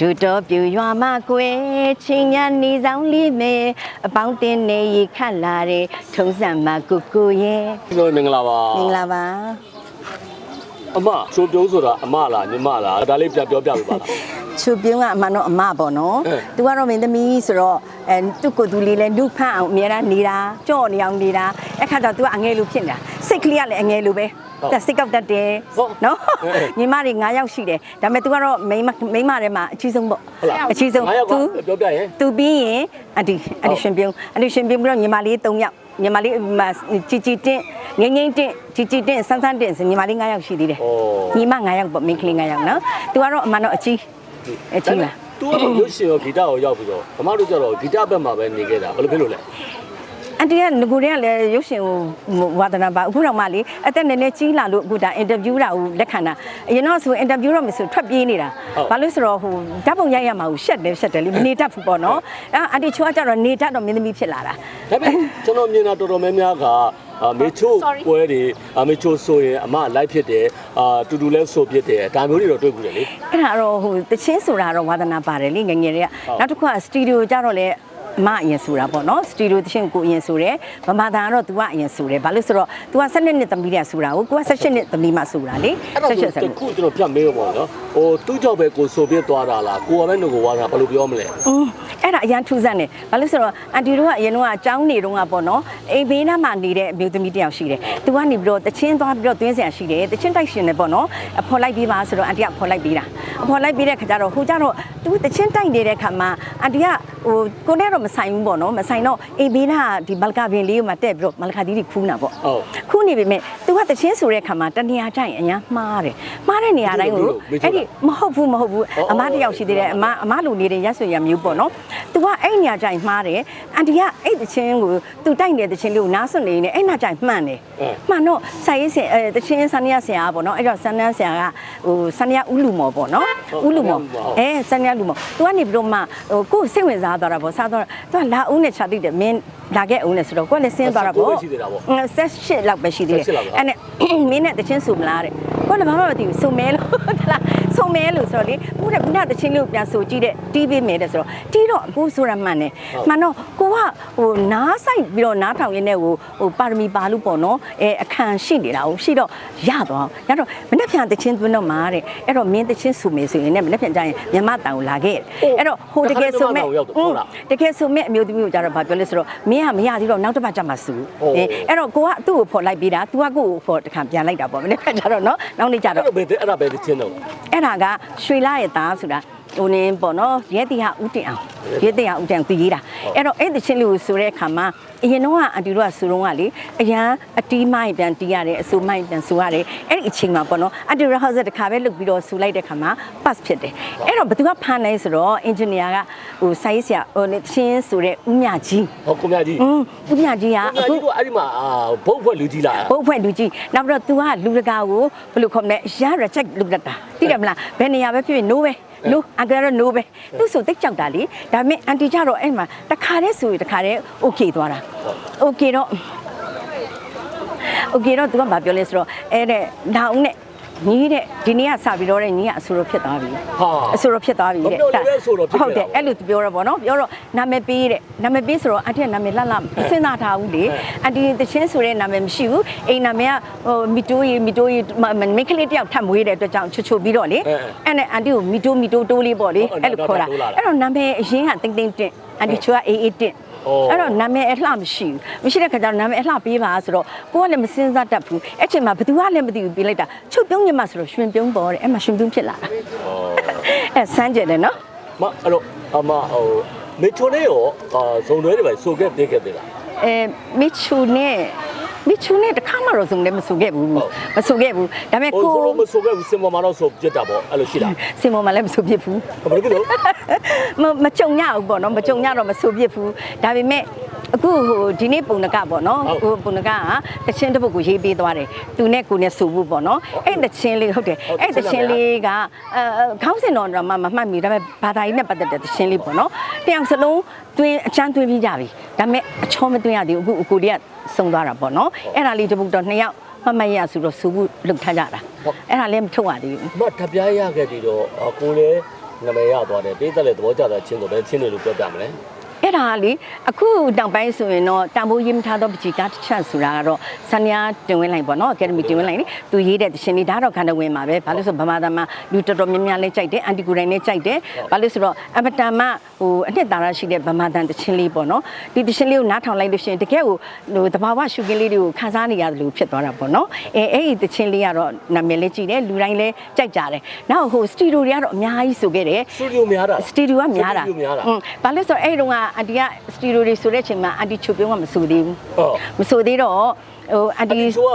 ဒူတော်ပြူရွာမှာကွယ်ချင်းညာနေဆောင်လေးမယ်အပေါင်းတင်နေရခတ်လာတဲ့ထုံးစံမှာကိုကိုရဲ့ကျွန်တော်မင်္ဂလာပါမင်္ဂလာပါအမချိုးပြုံးဆိုတာအမလားညီမလားဒါလေးပြပြောပြပေးပါလားချူပြုံးကအမှန်တော့အမပေါ့နော်အဲသူကတော့မင်းသမီးဆိုတော့အဲသူ့ကိုယ်သူလေးလဲလူဖန့်အောင်အများအားနေတာကြော့နေအောင်နေတာအဲ့ခါတော့ तू ကအငယ်လူဖြစ်နေတာစိတ်ကလေးကလည်းအငယ်လူပဲ တက်စိတ်ကောက်တတ်တယ်ဟုတ်နော်အဲညီမတွေ9ယောက်ရှိတယ်ဒါပေမဲ့ तू ကတော့မိန်းမမိန်းမထဲမှာအကြီးဆုံးပေါ့ဟုတ်လားအကြီးဆုံးငါးယောက်က तू ပြောပြရင်သူပြီးရင်အဒီအဒီရှင်ပြုံးအဒီရှင်ပြုံးပြီးတော့ညီမလေး3ယောက်ညီမလေးမချီချီတင့်ငိမ့်ငိမ့်တင့်ချီချီတင့်ဆန်းဆန်းတင့်ဆိုညီမလေး9ယောက်ရှိသေးတယ်ဩညီမ9ယောက်ပေါ့မိန်းကလေး9ယောက်နော်သူကတော့အမှန်တော့အကြီးအကြီးလားသူကတော့ရုပ်ရှင်ရောဂီတရောရောက်ပြီးတော့ဓမ္မတို့ကျတော့ဂီတဘက်မှာပဲနေခဲ့တာဘယ်လိုဖြစ်လို့လဲ အန်တီကငကိုတွေကလည်းရုပ်ရှင်ကိုဝါသနာပါအခုတော့မှလေအသက်နည်းနည်းကြီးလာလို့အခုဒါအင်တာဗျူးတာကိုလက်ခံတာအရင်တော့ဆိုအင်တာဗျူးတော့မဆိုထွက်ပြေးနေတာဘာလို့ဆိုတော့ဟိုဓာတ်ပုံရိုက်ရမှာကိုရှက်တယ်ရှက်တယ်လေမနေတတ်ဘူးပေါ့နော်အဲအန်တီချွားကြတော့နေတတ်တော့မင်းသမီးဖြစ်လာတာဒါပေမဲ့ကျွန်တော်မြင်တာတော်တော်များများကအာမေချိုးပွဲတွေအမေချိုးဆိုရင်အမလိုက်ဖြစ်တယ်အာတူတူလဲဆိုဖြစ်တယ်ဒါမျိုးတွေတော့တွေ့ဘူးတယ်လေအဲ့ဒါတော့ဟိုတချင်းဆိုတာတော့ဝါသနာပါတယ်လေငယ်ငယ်တွေကနောက်တစ်ခုကစတူဒီယိုကြတော့လေ အမအရင်ဆိုတာပေါ့နော်စတူဒီယိုတချင်းကိုအရင်ဆိုတယ်ဗမာသားကတော့ तू ကအရင်ဆိုတယ်ဘာလို့ဆိုတော့ तू က7နှစ်သမီးတည်းဆိုတာကိုကိုက18နှစ်သမီးမှဆိုတာလေ အဲ့တော့ 18 တခုကျွန်တော်ပြတ်မေးတော့ပေါ့နော်ဟိုသူ့ကြောင့်ပဲကိုဆိုပြသွားတာလားကိုကပဲငကိုဝါတာဘယ်လိုပြောမလဲ อืมအဲ့ဒါအရန်ထူးဆန်းတယ်ဘာလို့ဆိုတော့အန်တီတို့ကအရင်တော့အကြောင်းနေတော့ကပေါ့နော်အိမ်ဘေးနားမှာနေတဲ့အမျိုးသမီးတစ်ယောက်ရှိတယ်သူကနေပြီးတော့တချင်းသွားပြီးတော့သွင်းဆရာရှိတယ်တချင်းတိုက်ရှင်တယ်ပေါ့နော်အဖော်လိုက်ပြီးပါဆိုတော့အန်တီကအဖော်လိုက်ပြီးတာအဖော်လိုက်ပြီးတဲ့ခါကျတော့ဟိုကျတော့သူတချင်းတိုက်နေတဲ့ခါမှာအန်တီကဟိုကိုနဲ့တော့ မဆိုင်ဘူးပေါ့နော်မဆိုင်တော့အိမ်ဘေးနားကဒီမလကာပင်လေးကိုမှတက်ပြီးတော့မလကာသီးတွေခူးနေတာပေါ့ ဟုတ် ခူးနေပြီမဲ့သူကတချင်းဆိုတဲ့ခါမှာတနေရာတိုင်းအညာမှားတယ်မှားတဲ့နေရာတိုင်းကိုအဲ့ဒီမဟုတ်ဘူးမဟုတ်ဘူးအမတစ်ယောက်ရှိသေးတယ်အမအမလူနေတဲ့ရက်ဆွေရမျိုးပေါ့နော်။ तू ကအဲ့နေရာတိုင်းမှားတယ်အန်တီကအဲ့တချင်းကို तू တိုက်နေတဲ့တချင်းလေးကိုနားဆွနေနေအဲ့နာတိုင်းမှန်တယ်။မှန်တော့ဆိုင်ရေးစင်အဲတချင်းဆန်နီယာဆရာပေါ့နော်အဲ့တော့ဆန်နန်းဆရာကဟိုဆန်နီယာဦးလူမော်ပေါ့နော်ဦးလူမော်အဲဆန်နီယာလူမော် तू ကနေပြီးတော့မှဟိုကိုယ်စိတ်ဝင်စားသွားတာပေါ့စားသွားတာ तू ကလာဦးနဲ့ခြာတိတယ်မင်းလာခဲ့ဦးနဲ့ဆိုတော့ကိုယ်လည်းဆင်းသွားတာပေါ့ရှိသေးတာပေါ့ဆက်ရှစ်လောက်ပဲရှိသေးတယ်ဆက်ရှစ်လောက်ပဲအဲ့နဲ့မင်းနဲ့တချင်းစုမလားတဲ့ကိုလည်းဘာမှမသိဘူးစုမဲလို့ဟလား စုမဲလို့ဆိုတော့လေဦးတဲ့ခုနတချင်းလေးကိုပြန်ဆိုကြည့်တဲ့တီးပေးမယ်တဲ့ဆိုတော့တီးတော့အခုဆိုတာမှန်တယ်မှန်တော့ကိုကဟိုနားဆိုင်ပြီးတော့နားထောင်ရင်းနဲ့ဟိုဟိုပါရမီပါလို့ပေါ့နော်အဲအခန့်ရှိနေတာဟုတ်ရှိတော့ရသွားရတော့မနေ့ပြန်တချင်းသွင်းတော့မှာတဲ့အဲ့တော့မင်းတချင်းစုမယ်ဆိုရင်လည်းမနေ့ပြန်ကြရင်မြမတန်ကိုလာခဲ့အဲ့တော့ဟိုတကယ်ဆိုမဲ့တကယ်ဆိုမဲ့အမျိုးသမီးကိုကြတော့ဗာပြောလဲဆိုတော့မင်းကမရသေးတော့နောက်တစ်ပတ်ကြမှာစူအဲအဲ့တော့ကိုကသူ့ကိုဖော်လိုက်ပေးတာ तू ကကိုကိုဖော်တခါပြန်လိုက်တာပေါ့မနေ့ကကြတော့နော်နောက်နေ့ကြအဲ့တော့တော့ဘယ်အဲ့ဒါပဲတချင်းတော့အဲ့ဒါကရွှေလာရဲ့သားဆိုတာ ဟိုနင်းပေါ့နော်ရဲတီဟာဥတင်အောင်ရဲတီဟာဥတင်အောင်သူရေးတာအဲ့တော့အဲ့တချင်းလေးကိုဆိုတဲ့အခါမှာအရင်တော့ကအန်တီတို့ကဆိုတော့ကလေအရန်အတီးမိုင်းပြန်တီးရတယ်အဆူမိုင်းပြန်ဆူရတယ်အဲ့ဒီအချိန်မှာပေါ့နော်အန်တီရဟော့ဆက်တစ်ခါပဲလုတ်ပြီးတော့ဆူလိုက်တဲ့ခါမှာ pass ဖြစ်တယ်အဲ့တော့ဘယ်သူကဖမ်းလဲဆိုတော့ engineer ကဟိုစိုင်းဆရာဟိုနေချင်းဆိုတဲ့ဦးမြကြီး ဟောကိုမြကြီး อืมဦးမြကြီးက ကိုမြ အခု ကြီးကအဲ့ဒီမှာအာဘုတ်ဖွဲ့လူကြီးလာ ဘုတ်ဖွဲ့လူကြီးနောက်ပြီးတော့ तू ကလူတကာကိုဘယ်လိုခေါ်မလဲရ reject လုပ်တတ်တာသိတယ်မလားဘယ်နေရာပဲဖြစ်ဖြစ် no ပဲ no အကယ်တော့ no ပဲသူဆိုတိတ်ကြောက်တာလေဒါပေမဲ့အန်တီကြတော့အဲ့မှာတခါတည်းဆိုရင်တခါတည်း okay သွားတာ okay တော့ okay တော့ तू ကဘာပြောလဲဆိုတော့အဲ့တဲ့နာဦးနဲ့ ညီးတဲ့ဒီနေ့ကစပြီးတော့တဲ့ညီကအဆူရဖြစ်သွားပြီဟာအဆူရဖြစ်သွားပြီတဲ့မပြောလည်းပဲအဆူတော့ဖြစ်ခဲ့တာဟုတ်တယ်အဲ့လိုပြောတော့ဗောနော်ပြောတော့နာမည်ပေးတဲ့နာမည်ပေးဆိုတော့အန်တီကနာမည်လှလှမစဉ်းစားထားဘူးလေအန်တီတချင်းဆိုတဲ့နာမည်မရှိဘူးအိမ်နာမည်ကဟိုမီတိုးရီမီတိုးရီမိန်းကလေးတယောက်ထပ်မွေးတဲ့အတွက်ကြောင့်ချွတ်ချွတ်ပြီးတော့လေအဲ့နဲ့အန်တီကိုမီတိုးမီတိုးတိုးလေးပေါ့လေအဲ့လိုခေါ်တာအဲ့တော့နာမည်အရင်ကတိတ်တိတ်တင့်အန်တီချွာအေးအေးတင့် အဲ့တော့နာမည်အလှမရှိဘူးမရှိတဲ့ခါကျတော့နာမည်အလှပေးပါဆိုတော့ကိုကလည်းမစဉ်းစားတတ်ဘူးအဲ့ချိန်မှာဘယ်သူကလည်းမသိဘူးပေးလိုက်တာချုပ်ပြုံးညမဆိုတော့ရွှင်ပြုံးပေါ်တယ်အဲ့မှာရွှင်ပြုံးဖြစ်လာတာအဲ့ဆန်းကျင်တယ်နော်မအဲ့တော့အမဟိုမေချိုလေးရောအာဇုံတွဲတွေပဲဆိုခဲ့ပေးခဲ့သေးလားအဲမီချူနဲ့ မီချူနဲ့တခါမှတော့စုံလည်းမဆိုခဲ့ဘူးဟုတ်မဆိုခဲ့ဘူးဒါပေမဲ့ဟိုကိုဘလို့မဆိုခဲ့ဘူးစင်ပေါ်မှာတော့ဆိုပြစ်တာပေါ့အဲ့လိုရှိတာစင်ပေါ်မှာလည်းမဆိုဖြစ်ဘူးဘယ်လိုဖြစ်လို့မမကြုံရဘူးပေါ့နော်မကြုံရတော့မဆိုဖြစ်ဘူးဒါပေမဲ့ အခုဟိုဒီနေ့ပုံနကပေါ့နော်ဟိုပုံနကကတချင်းတစ်ပုတ်ကိုရေးပေးသွားတယ်သူနဲ့ကိုနဲ့ဆိုဖို့ပေါ့နော်အဲ့တချင်းလေးဟုတ်တယ်အဲ့တချင်းလေးကအဲခေါင်းစင်တော်တော့မမမှတ်မိဒါပေမဲ့ဘာသာရေးနဲ့ပတ်သက်တဲ့တချင်းလေးပေါ့နော်တယောက်စလုံးတွင်းအချမ်းတွင်းပြီးကြပြီဒါပေမဲ့အချောမတွင်းရသေးဘူးအခုအကိုလေးကစုံသွားတာပေါ့နော်အဲ့ဒါလေးတစ်ပုတ်တော့နှစ်ယောက်မမတ်ရဆိုတော့စူဖို့လှုပ်ထားကြတာအဲ့ဒါလည်းမထုတ်ရသေးဘူးမထပ်ပြားရခဲ့ပြီးတော့အာကိုလည်းနာမည်ရသွားတယ်ပေးသက်လည်းသဘောကျတဲ့ချင်းဆိုပဲချင်းတွေလို့ပြောပြမလဲ အဲ့ဒါကလေအခုတောင်ပိုင်းဆိုရင်တော့တန်ဖိုးရင်းမထားတော့ပကြီးကားတစ်ချက်ဆိုတာကတော့ဆန်ညာတင်ဝင်လိုက်ပေါ့နော်အကယ်ဒမီတင်ဝင်လိုက်လေသူရေးတဲ့တခြင်းလေးဒါတော့ခန္ဓာဝင်ပါပဲဘာလို့ဆိုဗမာသားမှာလူတော်တော်များများလေးကြိုက်တယ်အန်တီကူတိုင်းလေးကြိုက်တယ်ဘာလို့ဆိုတော့အမတန်မှဟိုအနှစ်သာရရှိတဲ့ဗမာတန်တခြင်းလေးပေါ့နော်ဒီတခြင်းလေးကိုနားထောင်လိုက်လို့ရှိရင်တကယ်ကိုဟိုတဘာဝရှုခင်းလေးတွေကိုခန်းစားနေရတယ်လို့ဖြစ်သွားတာပေါ့နော်အဲအဲ့ဒီတခြင်းလေးကတော့နာမည်လေးကြည့်တယ်လူတိုင်းလည်းကြိုက်ကြတယ်နောက်ဟိုစတူဒီယိုတွေကတော့အများကြီးဆိုခဲ့တယ်စတူဒီယိုများတာစတူဒီယိုကများတာစတူဒီယိုများတာอืมဘာလဲဆိုတော့အဲ့တုန်းကအန်တီကစတူဒီယိုတွေဆိုတဲ့အချိန်မှာအန်တီချုပ်ပြုံးကမဆိုသေးဘူးဟုတ်မဆိုသေးတော့ဟိုအန်တီဒီဆိုက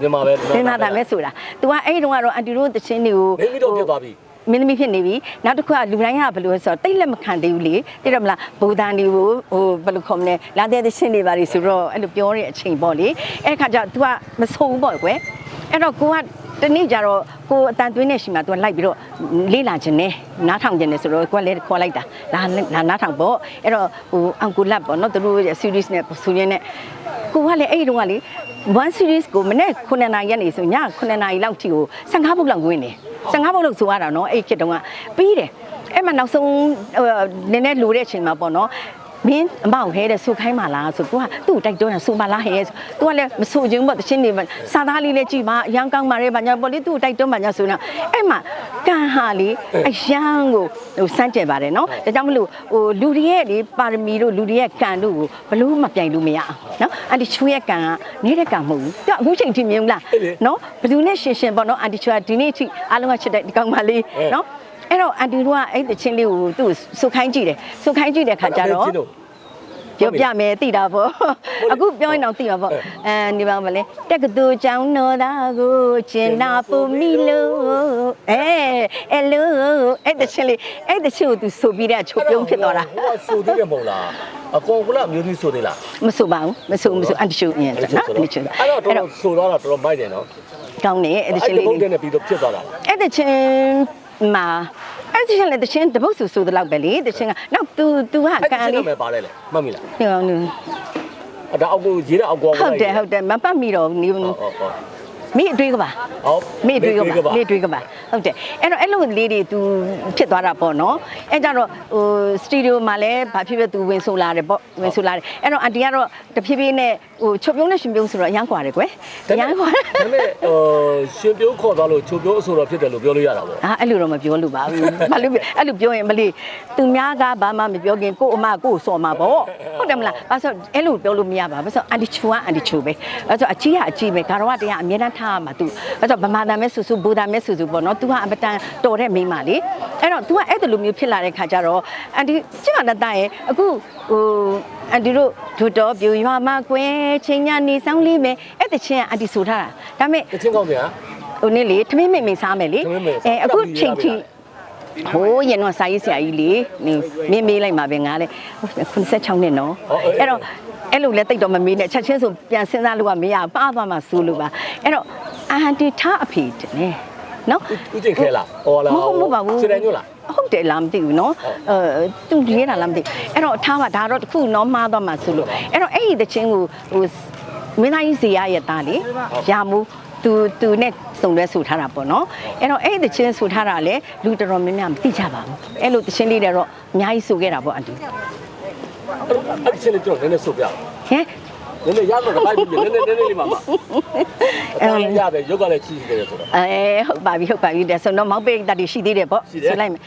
မြန်မာပဲမင်းမသားမဲဆိုတာ तू ကအဲ့တုန်းကတော့အန်တီတို့တချင်းတွေကိုမင်းမီတော့ပြတ်သွားပြီမင်းသမီးဖြစ်နေပြီနောက်တစ်ခုကလူတိုင်းကဘယ်လိုလဲဆိုတော့တိတ်လက်မခံသေးဘူးလေတိတော့မလားဘူဒန်တွေကိုဟိုဘယ်လိုခေါ်မလဲလာတဲ့တချင်းတွေပါလေဆိုတော့အဲ့လိုပြောတဲ့အချိန်ပေါ့လေအဲ့ခါကျ तू ကမဆိုဘူးပေါ့ကွယ်အဲ့တော့ကိုက တနေ့ကျတော့ကိုအတန်သွင်းနေရှိမှ तू လိုက်ပြီးတော့လေးလာခြင်းနဲ့နားထောင်ခြင်းနဲ့ဆိုတော့ကိုကလည်းခေါ်လိုက်တာလာလာနားထောင်ပေါ့အဲ့တော့ဟိုအန်ကူလတ်ပေါ့နော်သူတို့ရဲ့ series နဲ့ဆိုရင်းနဲ့ကိုကလည်းအဲ့ဒီတုန်းကလေ one series ကိုမနေ့9နာရီရက်နေဆိုည9နာရီလောက်ထိကို15ပုတ်လောက်ဝင်နေ15ပုတ်လောက်ဆိုရတာနော်အဲ့ခေတ်တုန်းကပြီးတယ်အဲ့မှာနောက်ဆုံးဟိုနည်းနည်းလိုတဲ့အချိန်မှာပေါ့နော် မင်းအမောက်ဟဲတဲ့ဆူခိုင်းပါလားဆိုသူကသူ့ကိုတိုက်တွန်းတာဆူပါလားဟဲဆိုသူကလည်းမဆူခြင်းပေါ့တချင်းနေစာသားလေးလေးကြည့်ပါအရန်ကောင်းပါရဲ့ဘာညာပေါ့လေသူ့ကိုတိုက်တွန်းပါညာဆိုတော့အဲ့မှာကန်ဟာလေအရန်ကိုဟိုစမ်းကြယ်ပါတယ်နော်ဒါကြောင့်မလို့ဟိုလူတွေရဲ့လေပါရမီတို့လူတွေရဲ့ကံတို့ကိုဘလို့မပြိုင်လို့မရအောင်နော်အန်တီချူရဲ့ကံကနေတဲ့ကံမဟုတ်ဘူးသူကအခုချိန်ထိမြင်ဘူးလားနော်ဘယ်သူနဲ့ရှင်ရှင်ပေါ့နော်အန်တီချူကဒီနေ့ထိအားလုံးကချစ်တဲ့ဒီကောင်မလေးနော် အဲ့တော့အန်တီတို့ကအဲ့တချင်းလေးကိုသူ့စုခိုင်းကြည့်တယ်စုခိုင်းကြည့်တဲ့ခါကျတော့ပြောပြမယ်သိတာပေါ့အခုပြောရင်တော့သိမှာပေါ့အဲဒီပါမလဲတက္ကသိုလ်ကျောင်းတော်သားကိုကျင်နာပူမီလို့အဲအဲလို့အဲ့တချင်လေးအဲ့တချင်ကိုသူဆိုပြီးတဲ့ချုပ်ပြုံးဖြစ်သွားတာဟိုကဆိုသေးတယ်မဟုတ်လားအကောင်ကလည်းမျိုးမျိုးဆိုသေးလားမဆိုပါဘူးမဆိုမဆိုအန်တရှူရင်နော်အန်တရှူအဲ့တော့တော်တော်ဆိုတော့တော်တော်မိုက်တယ်နော်ကောင်းနေအဲ့တချင်လေးဘုတ်တဲ့နဲ့ပြီးတော့ဖြစ်သွားတာအဲ့တချင် မှာအဲ့တချင်လေးတချင်တပုတ်ဆူဆိုတဲ့လောက်ပဲလေတချင်ကနောက် तू तू ကကန်လေးပဲပါတယ်လေမှတ်မိလားဟိုအဲ့ဒါအောက်ကိုရေးတဲ့အောက်ကောဟုတ်တယ်ဟုတ်တယ်မပတ်မိတော့ဘူးဟုတ်ဟုတ်ဟုတ် မိအတွေးကပါဟုတ်မိအတွေးကပါမိအတွေးကပါဟုတ်တယ်အဲ့တော့အဲ့လိုလေးတွေ तू ဖြစ်သွားတာပေါ့နော်အဲ့ကြတော့ဟိုစတူဒီယိုမှာလည်းဘာဖြစ်ဖြစ် तू ဝင်ဆိုလာတယ်ပေါ့ဝင်ဆိုလာတယ်အဲ့တော့အန်တီကတော့တဖြည်းဖြည်းနဲ့ဟိုချုပ်ပြုံးနဲ့ရှင်ပြုံးဆိုတော့အရန်ခွာတယ်ကွယ်အရန်ခွာဒါပေမဲ့ဟိုရှင်ပြုံးခေါ်သွားလို့ချုပ်ပြုံးအဆိုတော့ဖြစ်တယ်လို့ပြောလို့ရတာပေါ့ဟာအဲ့လိုတော့မပြောလို့ပါဘူးဘာလို့အဲ့လိုပြောရင်မလေးသူများကဘာမှမပြောခင်ကို့အမကို့ဆော်မှာပေါ့ဟုတ်တယ်မလားဘာဆိုအဲ့လိုပြောလို့မရပါဘူးဆိုအန်တီချူကအန်တီချူပဲအဲ့ဆိုအချီကအချီပဲဂါရဝတရားအမြဲတမ်းထရမှာ तू အဲ့ဆိုဗမာတန်မဲဆူဆူဘူတာမဲဆူဆူပေါ့နော် तू ကအမတန်တော်တဲ့မိန်းမလေးအဲ့တော့ तू ကအဲ့လိုမျိုးဖြစ်လာတဲ့ခါကျတော့အန်တီကျန်တဲ့တိုင်ရဲ့အခုဟိုအန်တီတို့ဒုတော်ပြူရွာမှာကွယ်ချင်းညာနေဆောင်လေးပဲအဲ့တချင်းကအန်တီဆိုထားတာဒါပေမဲ့ တချင်းကောင်းပြန် ဟိုနေ့လေထမင်းမိတ်မိတ်စားမယ်လေ ထမင်းမိတ်စား အဲအခု အဲ့ဒါ ချိန်ထိ ပြီး ဟိုးရင်တော့စာရေးဆရာကြီးလေနင်းမင်းမေးလိုက်မှာပဲငါလဲ86နှစ်နော်အဲ့တော့အဲ့လိုလဲတိတ်တော့မမေးနဲ့ချက်ချင်းဆိုပြန်စဉ်းစားလို့ကမရပါသွားမှစိုးလို့ပါအဲ့တော့အာတီထားအဖေတဲ့နော်ဦးကျိတ်ခဲလားဟောလားမဟုတ်ပါဘူးစတန်ညိုလားဟုတ်တယ်လားမသိဘူးနော်အဲသူရေးတာလားမသိအဲ့တော့ထားပါဒါတော့တခုနော်မှားသွားမှဆိုလို့အဲ့တော့အဲ့ဒီတချင်းကိုဟိုမင်းသားကြီးဇေယျရဲ့သားလေရာမူး သူသူနဲ့စုံလဲဆူထားတာပေါ့နော်အဲ့တော့အဲ့ဒီတချင်းဆူထားတာလေလူတော်တော်များများမသိကြပါဘူးအဲ့လိုတချင်းလေးတွေတော့အများကြီးဆူခဲ့တာပေါ့အန်တီအဲ့ဒီချင်းလေးတော့နည်းနည်းဆုတ်ပြဟဲ့နည်းနည်းရတော့လိုက်ပြီနည်းနည်းနည်းနည်းလေးပါပါအဲ့ရတယ်ရုပ်ကလည်းချီးတယ်ဆိုတော့အဲဟုတ်ပါပြီဟုတ်ပါပြီဒါဆိုတော့မောက်ပိတ်တတ်ရှိသေးတယ်ပေါ့ရှိတယ်ဆိုလိုက်မယ်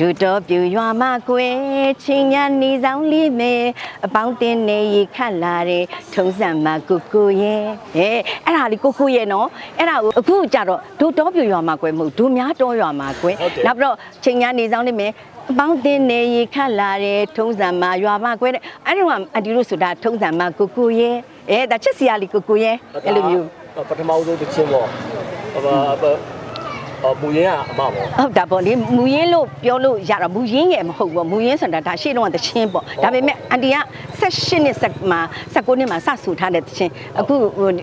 ဒူတော်ပြူရွာမှာကွယ်ချင်းညာနေဆောင်လေးမယ်အပေါင်းတင်နေရခတ်လာတဲ့ထုံးစံမှာကိုကိုရဲ့ဟဲ့အဲ့ဒါလေးကိုကိုရဲ့နော်အဲ့ဒါကိုအခုကြတော့ဒူတော်ပြူရွာမှာကွယ်မဟုတ်ဒူများတော်ရွာမှာကွယ်နောက်ပြီးတော့ချင်းညာနေဆောင်လေးမယ်အပေါင်းတင်နေရခတ်လာတဲ့ထုံးစံမှာရွာမှာကွယ်တဲ့အဲ့ဒီကအဒီလို့ဆိုတာထုံးစံမှာကိုကိုရဲ့အဲဒါချစ်စရာလေးကိုကိုရဲ့အဲ့လိုမျိုးပထမဆုံးတချင်းပေါ့ဟို အပူရင်ကအမပေါ့ဟုတ်တာပေါ့လေမူရင်းလို့ပြောလို့ရတာမူရင်းရဲ့မဟုတ်ဘူးမူရင်းဆိုတာဒါရှေ့တော့တချင်းပေါ့ဒါပေမဲ့အန်တီက16နှစ်ဆက်မှာ19နှစ်မှာစဆူထားတဲ့တချင်းအခု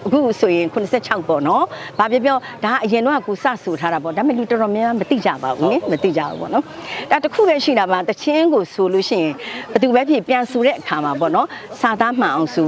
အခုဆိုရင်86ပေါ့နော်ဘာပြောပြောဒါအရင်တော့ကကိုစဆူထားတာပေါ့ဒါပေမဲ့လူတော်တော်များများမသိကြပါဘူးနိမသိကြဘူးပေါ့နော်ဒါတခုပဲရှိတာပါတချင်းကိုဆိုလို့ရှိရင်ဘယ်သူပဲဖြစ်ပြန်ဆူတဲ့အခါမှာပေါ့နော်စာသားမှန်အောင်ဆူ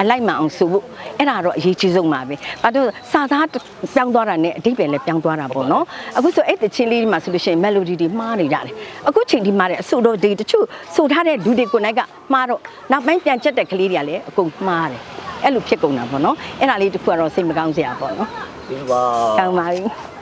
အလိုက်မှန်အောင်ဆိုဖို့အဲ့ဒါတော့အရေးကြီးဆုံးပါပဲဘာလို့စာသားပြောင်းသွားတာနဲ့အတိတ်ပဲလည်းပြောင်းသွားတာပေါ့နော်အခုဆိုအဲ့တချင်းလေးမှာဆိုလို့ရှိရင် melody တွေမှားနေကြတယ်အခုချိန်ဒီမှာတဲ့အဆိုတော့ဒီတချို့ဆိုထားတဲ့လူတွေကိုနိုင်ကမှားတော့နောက်ပိုင်းပြန်ချက်တဲ့ကလေးတွေကလည်းအကုန်မှားတယ်အဲ့လိုဖြစ်ကုန်တာပေါ့နော်အဲ့ဒါလေးတစ်ခုကတော့စိတ်မကောင်းစရာပေါ့နော်ဒီပါကောင်းပါပြီ